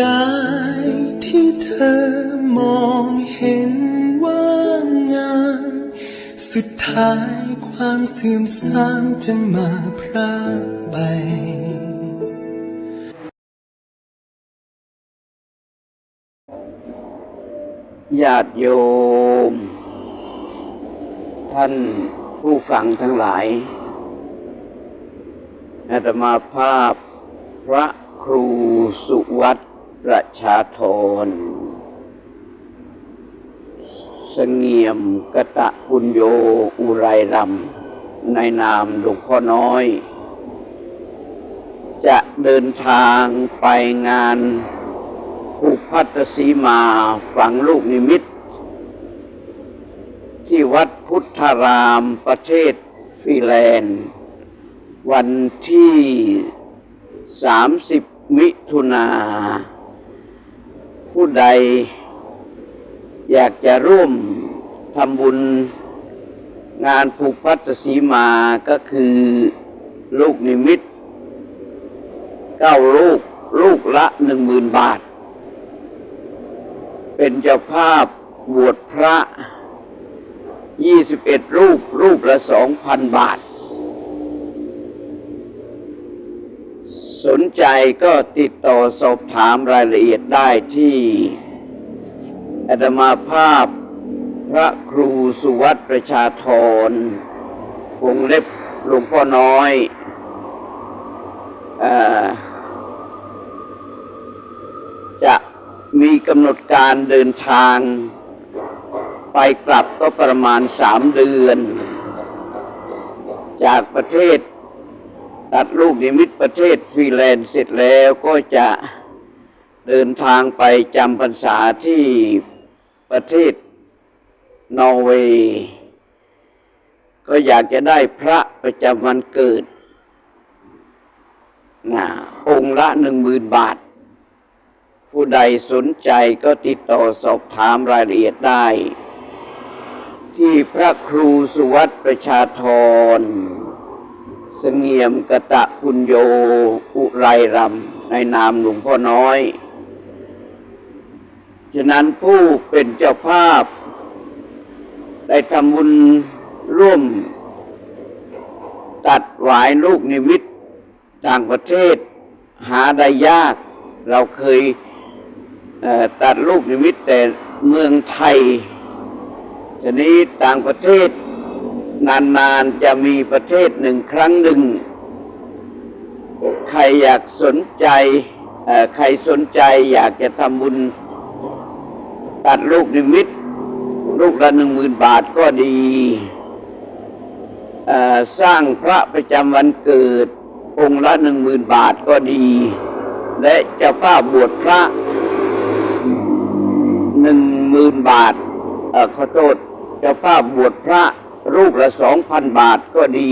กายที่เธอมองเห็นว่างามสุดท้ายความเสื่อมทรามจะมาพรากไปญาติโยม ท่านผู้ฟังทั้งหลายอาตมาภาพพระครูสุวัต ประชาธรเสงี่ยมกะตะปุญโยอุไรรำในนามหลวงพ่อน้อย จะเดินทางไปงานผูกพัตสีมาฝังลูกนิมิต ที่วัดพุทธารามประเทศฟินแลนด์ วันที่ 30 มิถุนา ผู้ใด อยากจะร่วมทำบุญงานผูกพัตสีมาก็คือลูกนิมิตเก้าลูกลูกละหนึ่งหมื่นบาท เป็นเจ้าภาพบวชพระ21รูป รูปละ2,000บาท สนใจก็ติดต่อสอบถามรายละเอียดได้ที่อาตมาภาพพระครูสุวัตประชาธรวงเล็บหลวงพ่อน้อยอจะมีกำหนดการเดินทาง ไปกลับก็ประมาณสามเดือน จากประเทศ ตัดลูกนิมิตประเทศฟิแลนด์เสร็จแล้วก็จะเดินทางไปจำพรรษาที่ประเทศนอร์เวย์ก็อยากจะได้พระประจำวันเกิดนะองค์ละหนึ่งหมื่นบาท ผู้ใดสนใจก็ติดต่อสอบถามรายละเอียดได้ ที่พระครูสุวัตประชาธร สงี่ยมกะตะพุญโยอุไรรำในนามหลวงพ่อน้อย ฉะนั้นผู้เป็นเจ้าภาพ ได้ทำบุญร่วม ตัดหวายลูกนิมิตต่างประเทศ หาได้ยาก เราเคยเตัดลูกนิมิตแต่เมืองไทยทีนี้ต่างประเทศ นานๆจะมีประเทศหนึ่งครั้งหนึ่ง ใครอยากสนใจ ใครสนใจอยากจะทำบุญ ตัดลูกนิมิต ลูกละหนึ่งหมื่นบาทก็ดี สร้างพระประจำวันเกิด องค์ละหนึ่งหมื่นบาทก็ดี และจ้าภาบวชพระหนึ่งหมื่นบาทอขอโทษจ้าภาบวชพระ รูปละสองพันบาทก็ดี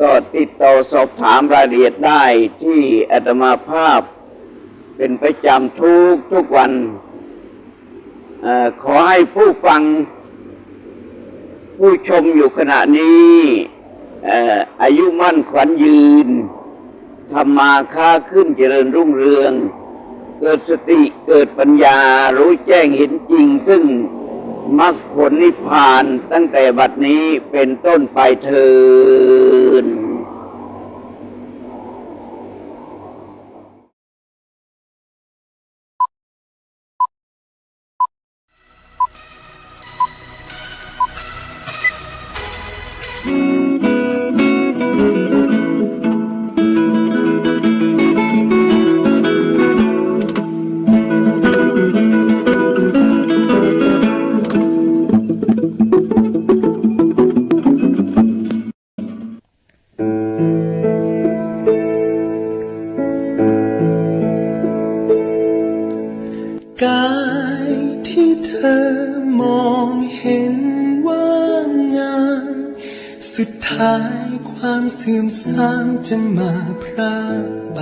ก็ติดต่อสอบถามรายละเอียดได้ที่อาตมาภาพ เป็นประจำทุกทุกวันอขอให้ผู้ฟัง ผู้ชมอยู่ขณะนี้เอ่ออายุมั่นขวัญยืนทำมาค้าขึ้นเจริญรุ่งเรือง เกิดสติเกิดปัญญารู้แจ้งเห็นจริงซึ่ง มรรคผลนิพพานตั้งแต่บัดนี้เป็นต้นไปเทิน สุดท้ายความเสื่อมทรามจะมาพรากไป